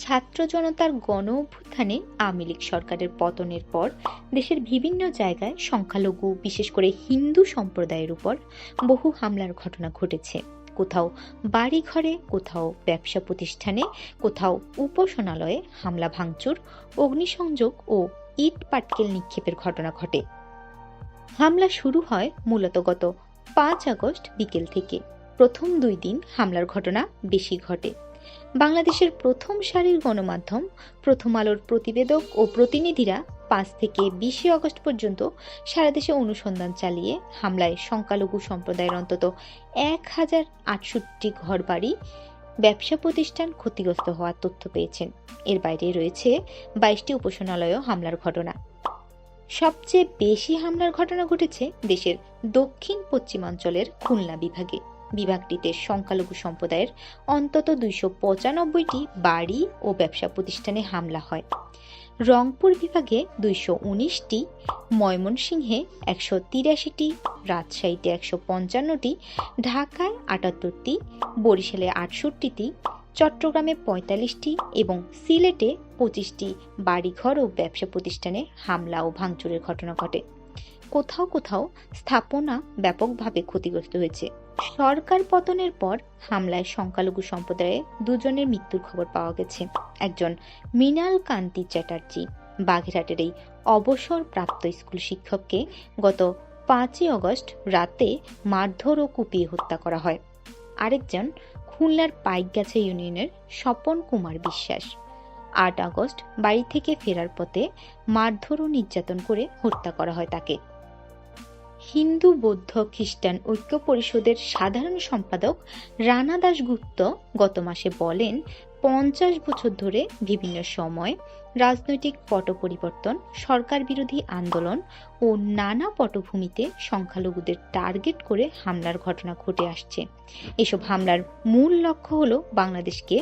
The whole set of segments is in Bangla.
ছাত্র জনতার গণ অভ্যুত্থানে আওয়ামী লীগ সরকারের পতনের পর দেশের বিভিন্ন জায়গায় সংখ্যালঘু, বিশেষ করে হিন্দু সম্প্রদায়ের উপর বহু হামলার ঘটনা ঘটেছে। কোথাও বাড়ি ঘরে কোথাও ব্যবসা প্রতিষ্ঠানে, কোথাও উপাসনালয়ে হামলা, ভাঙচুর, অগ্নিসংযোগ ও ইট পাটকেল নিক্ষেপের ঘটনা ঘটে। হামলা শুরু হয় মূলত গত পাঁচ আগস্ট বিকেল থেকে। প্রথম দুই দিন হামলার ঘটনা বেশি ঘটে। বাংলাদেশের প্রথম সারির গণমাধ্যম, প্রথম আলোর প্রতিবেদক ও প্রতিনিধিরা পাঁচ থেকে বিশে অগস্ট পর্যন্ত সারা দেশে অনুসন্ধান চালিয়ে হামলায় সংখ্যালঘু সম্প্রদায়ের অন্তত এক হাজার আটষট্টি ঘরবাড়ি, ব্যবসা প্রতিষ্ঠান ক্ষতিগ্রস্ত হওয়ার তথ্য পেয়েছেন। এর বাইরে রয়েছে বাইশটি উপাসনালয়েও হামলার ঘটনা। সবচেয়ে বেশি হামলার ঘটনা ঘটেছে দেশের দক্ষিণ পশ্চিমাঞ্চলের খুলনা বিভাগে। বিভাগটিতে সংখ্যালঘু সম্প্রদায়ের অন্তত দুইশো পঁচানব্বইটি বাড়ি ও ব্যবসা প্রতিষ্ঠানে হামলা হয়। রংপুর বিভাগে দুইশো উনিশটি, ময়মনসিংহে একশো তিরাশিটি, রাজশাহীতে একশো পঞ্চান্নটি, ঢাকায় আটাত্তরটি, বরিশালে আটষট্টিটি, চট্টগ্রামে পঁয়তাল্লিশটি এবং সিলেটে পঁচিশটি বাড়িঘর ও ব্যবসা প্রতিষ্ঠানে হামলা ও ভাঙচুরের ঘটনা ঘটে। কোথাও কোথাও স্থাপনা ব্যাপকভাবে ক্ষতিগ্রস্ত হয়েছে। সরকার পতনের পর হামলায় সংখ্যালঘু সম্প্রদায়ে দুজনের মৃত্যুর খবর পাওয়া গেছে। একজন মৃণাল কান্তি চ্যাটার্জি বাগেরহাটের এই অবসরপ্রাপ্ত স্কুল শিক্ষককে গত পাঁচই অগস্ট রাতে মারধর ও কুপিয়ে হত্যা করা হয়। আরেকজন খুলনার পাইকগাছা ইউনিয়নের স্বপন কুমার বিশ্বাস আট আগস্ট বাড়ি থেকে ফেরার পথে মারধর ও নির্যাতন করে হত্যা করা হয় তাকে। হিন্দু, বৌদ্ধ, খ্রিস্টান ঐক্য পরিষদের সাধারণ সম্পাদক রানা দাশগুপ্ত গত মাসে বলেন, পঞ্চাশ বছর ধরে বিভিন্ন সময় রাজনৈতিক পট পরিবর্তন সরকার বিরোধী আন্দোলন ও নানা পটভূমিতে সংখ্যালঘুদের টার্গেট করে হামলার ঘটনা ঘটে আসছে। এসব হামলার মূল লক্ষ্য হল বাংলাদেশকে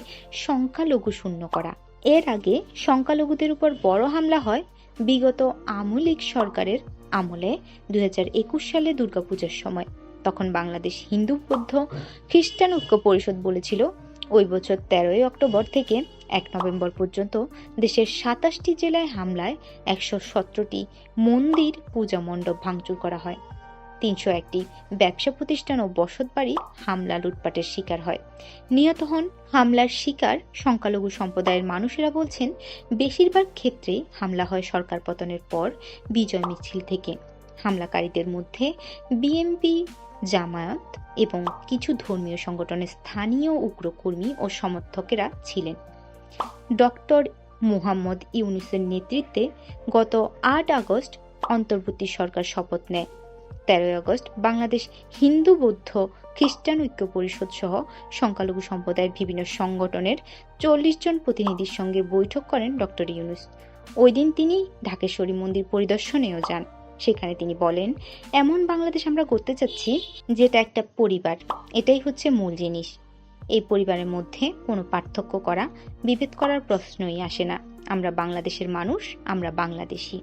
সংখ্যালঘু শূন্য করা। এর আগে সংখ্যালঘুদের উপর বড় হামলা হয় বিগত আমলিক সরকারের আমলে দু হাজার একুশ সালে দুর্গাপূজার সময়। তখন বাংলাদেশ হিন্দু বৌদ্ধ খ্রিস্টান ঐক্য পরিষদ বলেছিল, ওই বছর তেরোই অক্টোবর থেকে এক নভেম্বর পর্যন্ত দেশের সাতাশটি জেলায় হামলায় একশো সতেরোটি মন্দির, পূজা মণ্ডপ ভাঙচুর করা হয়। তিনশো একটি ব্যবসা প্রতিষ্ঠান ও বসতবাড়ি হামলা লুটপাটের শিকার হয়। নিহত হন হামলার শিকার সংখ্যালঘু সম্প্রদায়ের মানুষেরা বলছেন, বেশিরভাগ ক্ষেত্রেই হামলা হয় সরকার পতনের পর বিজয় মিছিল থেকে। হামলাকারীদের মধ্যে বিএমপি জামায়াত এবং কিছু ধর্মীয় সংগঠনের স্থানীয় উগ্রকর্মী ও সমর্থকেরা ছিলেন। ডক্টর মুহাম্মদ ইউনুসের নেতৃত্বে গত আট আগস্ট অন্তর্বর্তী সরকার শপথ নেয়। তেরোই আগস্ট বাংলাদেশ হিন্দু, বৌদ্ধ, খ্রিস্টান ঐক্য পরিষদ সহ সংখ্যালঘু সম্প্রদায়ের বিভিন্ন সংগঠনের চল্লিশ জন প্রতিনিধির সঙ্গে বৈঠক করেন ডক্টর ইউনুস। ওই দিন তিনি ঢাকেশ্বরী মন্দির পরিদর্শনেও যান। সেখানে তিনি বলেন, এমন বাংলাদেশ আমরা করতে চাচ্ছি যেটা একটা পরিবার। এটাই হচ্ছে মূল জিনিস। এই পরিবারের মধ্যে কোনো পার্থক্য করা, বিভেদ করার প্রশ্নই আসে না। আমরা বাংলাদেশের মানুষ, আমরা বাংলাদেশি।